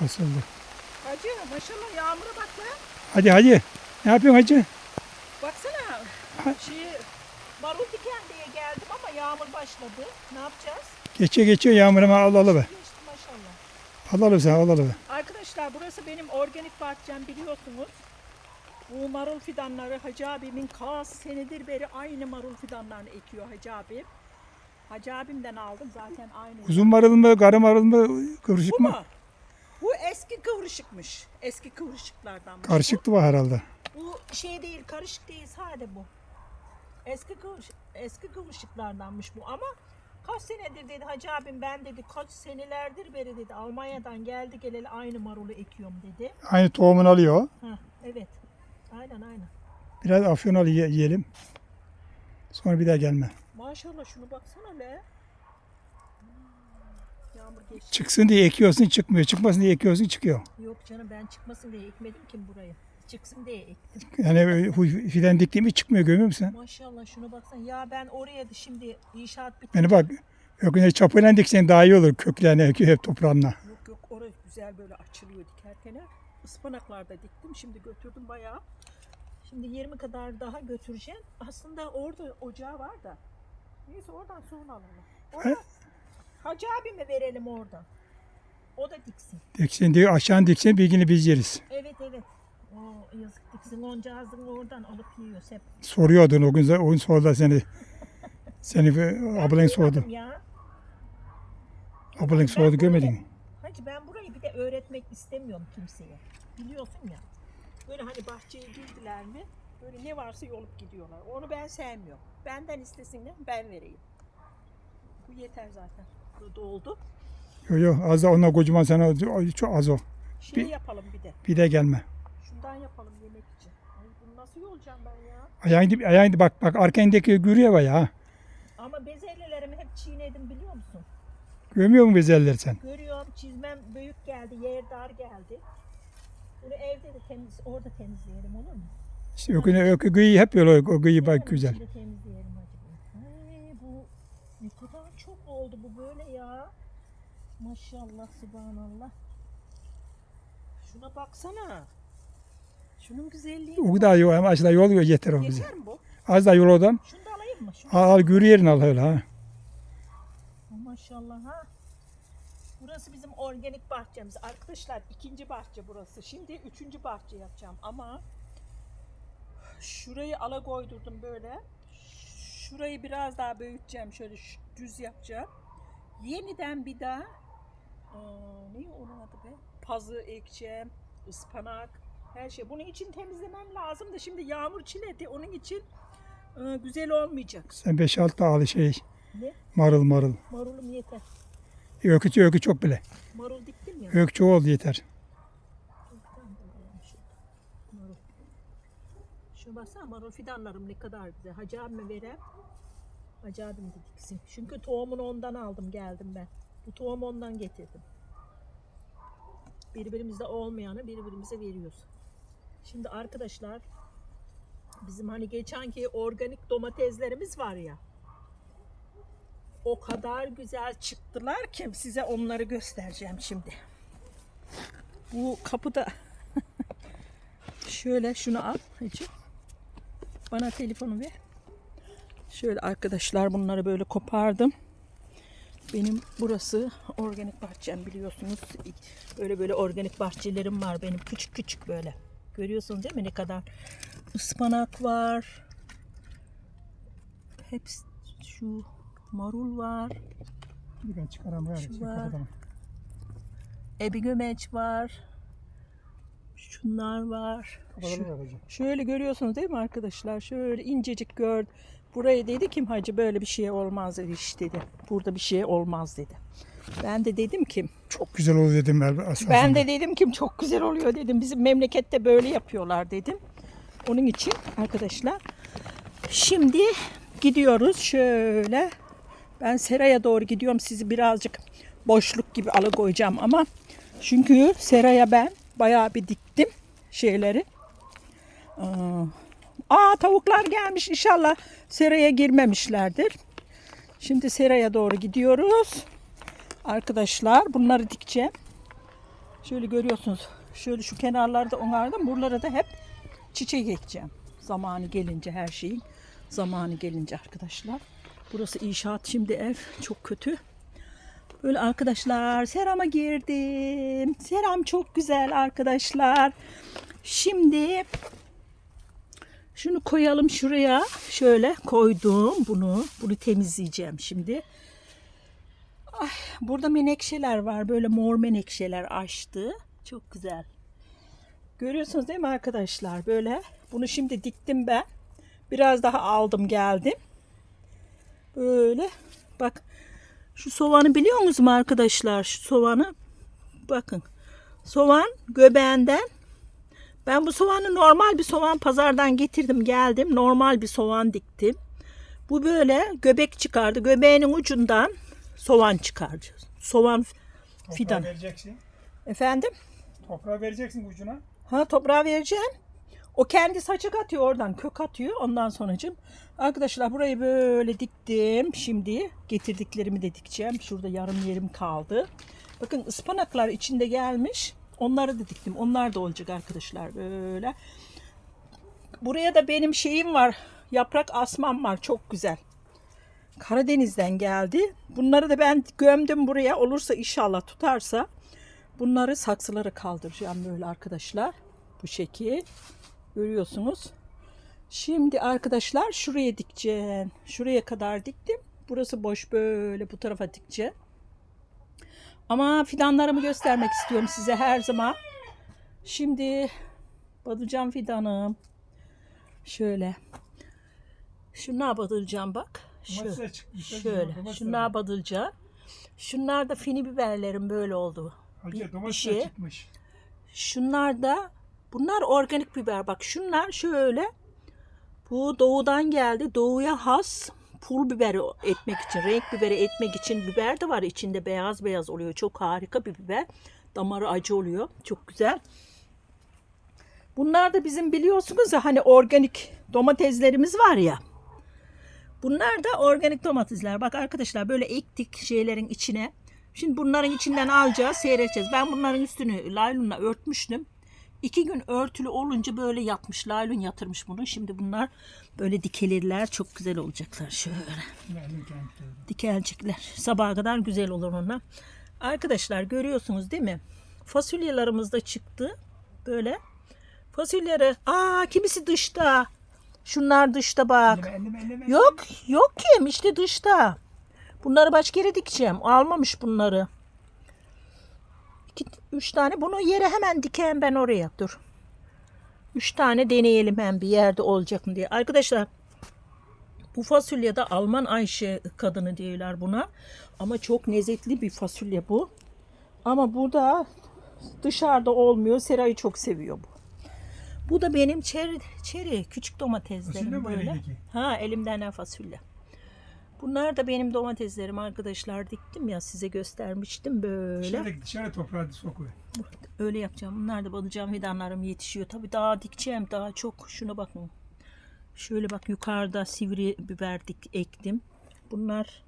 Basıldı. Hacı maşallah yağmura bak lan. Hadi hadi. Ne yapıyorsun hacı? Baksana. Ha. Şey, marul diken diye geldim ama yağmur başladı. Ne yapacağız? Geçiyor geçiyor yağmur hemen al al be. Geçti maşallah. Al al sen al al be. Arkadaşlar burası benim organik bahçem biliyorsunuz. Bu marul fidanları Hacı abimin kaç senedir beri aynı marul fidanlarını ekiyor Hacı abim. Hacı abimden aldım zaten aynı. Uzun marul mu, karı marul mu, kıvırcık Bu mı? mu? Eski kıvırışıkmış. Eski kıvırışıklardan. Karışıktı bu herhalde. Bu şey değil, karışık değil, sade bu. Eski kıvırış, eski kıvırışıklardanmış bu ama kaç senedir dedi Hacı abim ben dedi kaç senelerdir beri dedi Almanya'dan geldi geleli aynı marulu ekiyorum dedi. Aynı tohumunu alıyor. Ha, evet. Aynen aynen. Biraz afyon al ye- yiyelim. Sonra bir daha gelme. Maşallah şunu baksana le. Yağmur geçti. Çıksın diye ekiyorsun çıkmıyor. Çıkmasın diye ekiyorsun çıkıyor. Yok canım ben çıkmasın diye ekmedim ki burayı. Çıksın diye ektim. Yani huy- fidan diktiğimi çıkmıyor görmüyor musun? Maşallah şuna baksana. Ya ben oraya da şimdi inşaat bitti. Yani bak öküne çapıyla diksen daha iyi olur köklerine, hep toprağına. Yok yok orası güzel böyle açılıyor dikerken. Ispanaklarda diktim. Şimdi götürdüm bayağı. Şimdi 20 kadar daha götüreceğim. Aslında orada ocağı var da. Neyse oradan sonra alalım. Orada Hacı abime verelim oradan. O da diksin. Diksin diye aşağı diksin bilgini biz yeriz. Evet evet. O yazık diksin. Onca ağzını oradan alıp yiyoruz hep. Soruyordun o gün, o gün sordu seni. Seni ablan sordu. Ya. Ablan sordu görmedin mi? Hacı ben burayı bir de öğretmek istemiyorum kimseye. Biliyorsun ya. Böyle hani bahçeye girdiler mi böyle ne varsa yolup gidiyorlar. Onu ben sevmiyorum. Benden istesinler ben vereyim. Bu yeter zaten. Bu doldu. Yok yok az da ona kocaman sana çok az o. Şey Bir- yapalım bir de. Bir de gelme. Şundan yapalım yemek için. Ay bunu nasıl yolacağım ben ya? Ayağın dip, ayağın dip, bak bak arkandaki görüyor var ya. Ama bezelyelerimi hep çiğnedim biliyor musun? Görmüyor musun bezeller sen? Görüyorum çizmem büyük geldi, yer dar geldi. Bunu evde de temiz, orada temizleyelim olur mu? İşte öküne, ökü gıyı hep böyle o gıyı bak güzel. temizleyelim acaba. Ay, bu ne kadar oldu bu böyle ya. Maşallah subhanallah. Şuna baksana. Şunun güzelliği. O kadar yol ama aşağıda yol yeter o bize. Yeter mi bu? Az da yol odan. Şunu da alayım mı? Şunu. Al, al gürü yerini al öyle ha. Maşallah ha. Burası bizim organik bahçemiz. Arkadaşlar ikinci bahçe burası. Şimdi üçüncü bahçe yapacağım ama şurayı ala koydurdum böyle. Şurayı biraz daha büyüteceğim. Şöyle düz yapacağım. Yeniden bir daha aa, ne onun adı be? Pazı ekeceğim. ıspanak. Her şey. Bunun için temizlemem lazım da şimdi yağmur çiledi. Onun için e, güzel olmayacak. Sen 5-6 da al şey Ne? marul marul. Marulum yeter. Ökü, ökü çok bile. Marul diktim ya. Ökü çok oldu yeter. Marul. Şuna baksana marul fidanlarım ne kadar güzel. Hacı abime verem. Hacı abim diksin. Çünkü tohumunu ondan aldım geldim ben. Bu tohumu ondan getirdim. Birbirimizde olmayanı birbirimize veriyoruz. Şimdi arkadaşlar bizim hani geçenki organik domateslerimiz var ya. O kadar güzel çıktılar ki size onları göstereceğim şimdi. Bu kapıda şöyle şunu al Hacı. Bana telefonu ver. Şöyle arkadaşlar bunları böyle kopardım. Benim burası organik bahçem biliyorsunuz. Böyle böyle organik bahçelerim var benim küçük küçük böyle. Görüyorsunuz değil mi ne kadar ıspanak var. Hepsi şu marul var. Ben çıkaram. Şu var. Ebi gömeç var. Şunlar var. Şu- Şöyle görüyorsunuz değil mi arkadaşlar? Şöyle incecik gör. Buraya dedi kim hacı böyle bir şey olmaz dedi iş dedi. Burada bir şey olmaz dedi. Ben de dedim ki Çok güzel oldu dedim ben. Aslında. ben de dedim ki çok güzel oluyor dedim. Bizim memlekette böyle yapıyorlar dedim. Onun için arkadaşlar şimdi gidiyoruz şöyle. Ben seraya doğru gidiyorum. Sizi birazcık boşluk gibi alıkoyacağım ama çünkü seraya ben bayağı bir diktim şeyleri. Aa, tavuklar gelmiş inşallah seraya girmemişlerdir. Şimdi seraya doğru gidiyoruz. Arkadaşlar bunları dikeceğim. Şöyle görüyorsunuz. Şöyle şu kenarlarda onlarda buralara da hep çiçek ekeceğim. Zamanı gelince her şeyin zamanı gelince arkadaşlar. Burası inşaat şimdi ev çok kötü. Böyle arkadaşlar serama girdim. Seram çok güzel arkadaşlar. Şimdi şunu koyalım şuraya. Şöyle koydum bunu. Bunu temizleyeceğim şimdi. Ay, burada menekşeler var. Böyle mor menekşeler açtı. Çok güzel. Görüyorsunuz değil mi arkadaşlar? Böyle bunu şimdi diktim ben. Biraz daha aldım geldim. Böyle bak şu soğanı biliyor musunuz arkadaşlar? Şu soğanı bakın. Soğan göbeğinden ben bu soğanı normal bir soğan pazardan getirdim geldim. Normal bir soğan diktim. Bu böyle göbek çıkardı. Göbeğinin ucundan soğan çıkardı. Soğan fidan. vereceksin. Efendim? Toprağa vereceksin ucuna. Ha toprağa vereceğim. O kendi saçak atıyor oradan kök atıyor. Ondan sonracığım arkadaşlar burayı böyle diktim. Şimdi getirdiklerimi de dikeceğim. Şurada yarım yerim kaldı. Bakın ıspanaklar içinde gelmiş. Onları da diktim. Onlar da olacak arkadaşlar böyle. Buraya da benim şeyim var. Yaprak asmam var. Çok güzel. Karadeniz'den geldi. Bunları da ben gömdüm buraya. Olursa inşallah tutarsa bunları saksılara kaldıracağım böyle arkadaşlar. Bu şekil. Görüyorsunuz. Şimdi arkadaşlar şuraya dikeceğim. Şuraya kadar diktim. Burası boş böyle bu tarafa dikeceğim. Ama fidanlarımı göstermek istiyorum size her zaman. Şimdi badılcan fidanım. Şöyle. Şuna badılcan bak. Şu. Şöyle. Şunlar badılcan. Şunlar da fini biberlerim böyle oldu. Bir domatesler şey. Şunlar da bunlar organik biber. Bak şunlar şöyle. Bu doğudan geldi. Doğuya has pul biberi etmek için, renk biberi etmek için biber de var içinde beyaz beyaz oluyor. Çok harika bir biber. Damarı acı oluyor. Çok güzel. Bunlar da bizim biliyorsunuz ya hani organik domateslerimiz var ya. Bunlar da organik domatesler. Bak arkadaşlar böyle ektik şeylerin içine. Şimdi bunların içinden alacağız, seyredeceğiz. Ben bunların üstünü laylonla örtmüştüm. İki gün örtülü olunca böyle yatmış. Laylon yatırmış bunu. Şimdi bunlar böyle dikelirler. Çok güzel olacaklar. Şöyle dikelcikler. Sabaha kadar güzel olur onlar. Arkadaşlar görüyorsunuz değil mi? Fasulyelerimiz de çıktı. Böyle. Fasulyeleri. Aa kimisi dışta. Şunlar dışta bak. Yok yok kim işte dışta. Bunları başka yere dikeceğim. Almamış bunları. İki, üç tane. Bunu yere hemen dikeyim ben oraya. Dur. Üç tane deneyelim hem bir yerde olacak mı diye. Arkadaşlar bu fasulye de Alman Ayşe kadını diyorlar buna. Ama çok lezzetli bir fasulye bu. Ama burada dışarıda olmuyor. Serayı çok seviyor bu. Bu da benim çeri, çeri küçük domateslerim Fasulye böyle. Ha elimden fasulye. Bunlar da benim domateslerim arkadaşlar diktim ya size göstermiştim böyle. Dışarı, dışarı toprağa sokuyor. Öyle yapacağım. Bunlar da balıcağım fidanlarım yetişiyor. Tabii daha dikeceğim daha çok. Şuna bakın. Şöyle bak yukarıda sivri biber dik, ektim. Bunlar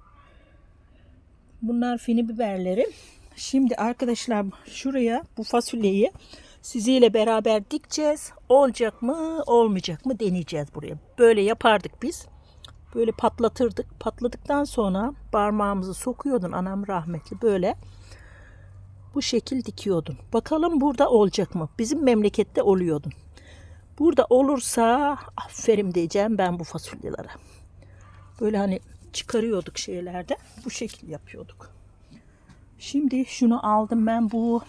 bunlar fini biberlerim. Şimdi arkadaşlar şuraya bu fasulyeyi siziyle beraber dikeceğiz. Olacak mı, olmayacak mı deneyeceğiz buraya. Böyle yapardık biz. Böyle patlatırdık. Patladıktan sonra parmağımızı sokuyordun anam rahmetli böyle bu şekil dikiyordun. Bakalım burada olacak mı? Bizim memlekette oluyordun. Burada olursa aferin diyeceğim ben bu fasulyelere. Böyle hani çıkarıyorduk şeylerde. Bu şekil yapıyorduk. Şimdi şunu aldım ben bu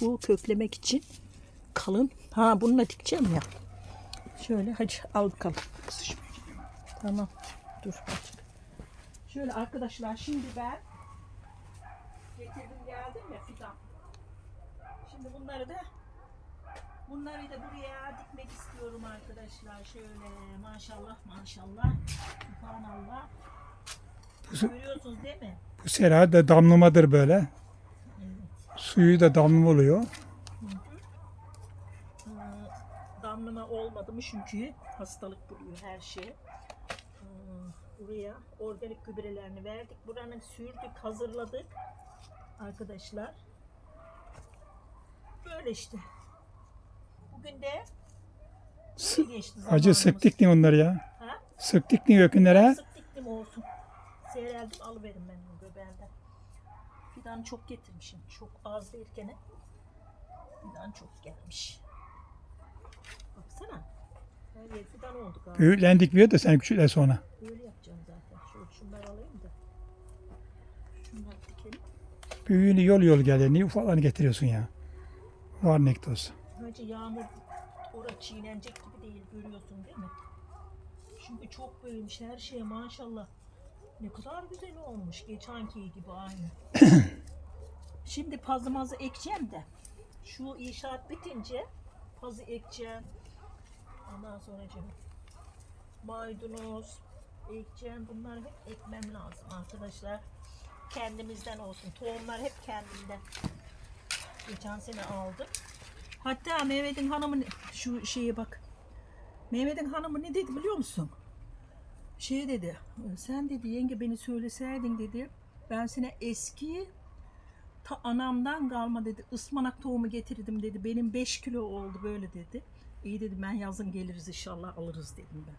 bu köklemek için kalın. Ha bununla dikeceğim ya. Şöyle hadi al bakalım. Tamam. Dur azıcık. Şöyle arkadaşlar şimdi ben getirdim geldim ya fidan. Şimdi bunları da bunları da buraya dikmek istiyorum arkadaşlar. Şöyle maşallah maşallah. Subhanallah. Bu, Görüyorsunuz değil mi? bu sera da damlamadır böyle. Suyu da damlama oluyor. Ee, damlama olmadı mı çünkü hastalık buluyor her şey. Buraya organik gübrelerini verdik. Buranın sürdük, hazırladık arkadaşlar. Öyle işte. Bugün de geçti Acı zamanımız. sık diktin onları ya. Ha? Sık diktin ökünlere. Sık diktim olsun. Seyreldim alıverin ben bunu göbeğinden. Fidan çok getirmişim. Çok az derken fidan çok gelmiş. Baksana. Yer fidan oldu galiba. Büyüklendik bir de sen küçükler sonra. Böyle yapacağım zaten. Şöyle şunları alayım da. Şunları dikelim. Büyüğünü yol yol gelir. Niye ufaklarını getiriyorsun ya? Var nektoz. Hacı yağmur orada çiğnenecek gibi değil görüyorsun değil mi? Çünkü çok büyümüş her şey maşallah. Ne kadar güzel olmuş geçenki gibi aynı. Şimdi pazımazı ekeceğim de şu inşaat bitince pazı ekeceğim. Ondan sonra canım maydanoz ekeceğim. Bunları hep ekmem lazım arkadaşlar. Kendimizden olsun. Tohumlar hep kendimden. Geçen sene aldım. Hatta Mehmet'in hanımı şu şeye bak. Mehmet'in hanımı ne dedi biliyor musun? Şey dedi. Sen dedi yenge beni söyleseydin dedi. Ben sana eski ta anamdan kalma dedi. ıspanak tohumu getirdim dedi. Benim 5 kilo oldu böyle dedi. İyi dedim ben yazın geliriz inşallah alırız dedim ben.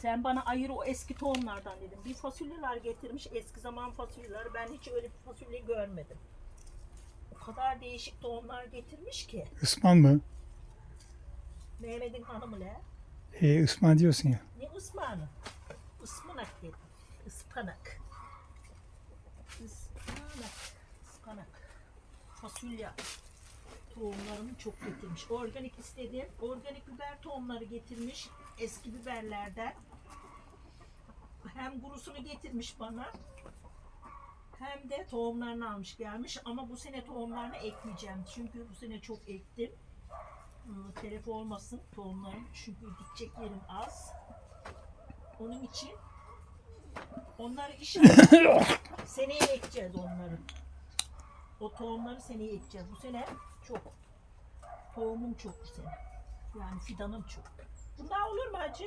Sen bana ayır o eski tohumlardan dedim. Bir fasulyeler getirmiş eski zaman fasulyeler. Ben hiç öyle bir fasulye görmedim. O kadar değişik tohumlar getirmiş ki. Isman mı? Mehmet'in hanımı ne? E, ısman diyorsun ya. Ne ısmanı? Ispanak dedim. Ispanak. Ispanak. Ispanak. Fasulye tohumlarını çok getirmiş. Organik istedim. Organik biber tohumları getirmiş. Eski biberlerden. Hem kurusunu getirmiş bana. Hem de tohumlarını almış gelmiş. Ama bu sene tohumlarını ekmeyeceğim. Çünkü bu sene çok ektim. Iı, Telef olmasın tohumlarım. Çünkü dikecek yerim az. Onun için onları inşallah seneye ekeceğiz onları. O tohumları seneye ekeceğiz. Bu sene çok. Tohumum çok sene. Yani fidanım çok. Bunlar olur mu hacı?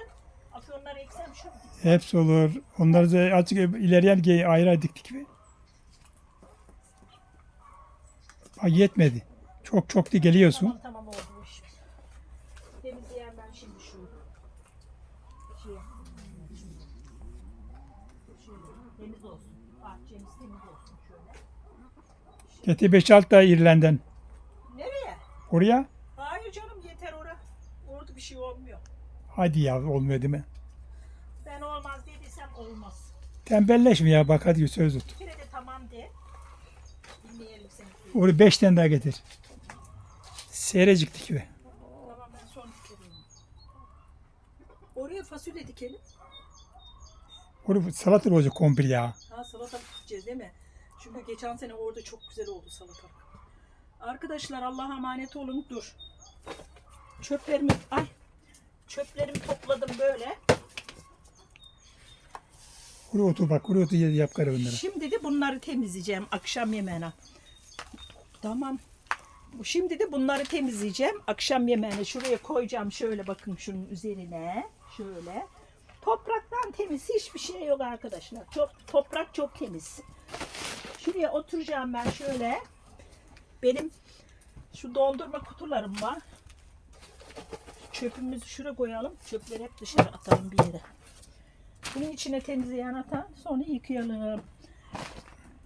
Afyonları eksem şu. Hepsi olur. Onları da azıcık ileriye ge- ayrı ayrı diktik? Ha, yetmedi. Çok çok da geliyorsun. Tamam tamam oldu bu iş. Temizleyen ben şimdi şu. Şey, temiz olsun. Bahçemiz temiz olsun şöyle. Getir 5-6 da İrland'dan. Oraya. Hayır canım yeter ora. Orada bir şey olmuyor. Hadi ya değil mi? Ben olmaz dediysem olmaz. Tembelleşme ya bak hadi söz tut. Bir kere de tamam de. Dinleyelim seni. Oraya 5 tane daha getir. Seyrecik dikiver. Tamam ben son dikerim. Oraya fasulye dikelim. Oraya salata olacak komple ya. Ha salatalık dikeceğiz değil mi? Çünkü geçen sene orada çok güzel oldu salatalık. Arkadaşlar Allah'a emanet olun. Dur. Çöplerimi ay çöplerimi topladım böyle. Oraya otur bak. Oraya otur yap bunları. Şimdi de bunları temizleyeceğim akşam yemeğine. Tamam. Şimdi de bunları temizleyeceğim. Akşam yemeğine şuraya koyacağım. Şöyle bakın şunun üzerine. Şöyle. Topraktan temiz. Hiçbir şey yok arkadaşlar. Çok, toprak çok temiz. Şuraya oturacağım ben şöyle. Benim şu dondurma kutularım var. Çöpümüzü şuraya koyalım. Çöpleri hep dışarı atalım bir yere. Bunun içine temizleyen atan sonra yıkayalım.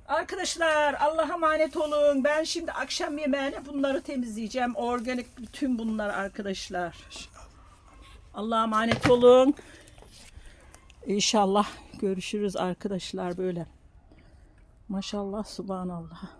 Arkadaşlar Allah'a emanet olun. Ben şimdi akşam yemeğine bunları temizleyeceğim. Organik bütün bunlar arkadaşlar. Allah'a emanet olun. İnşallah görüşürüz arkadaşlar böyle. Maşallah subhanallah.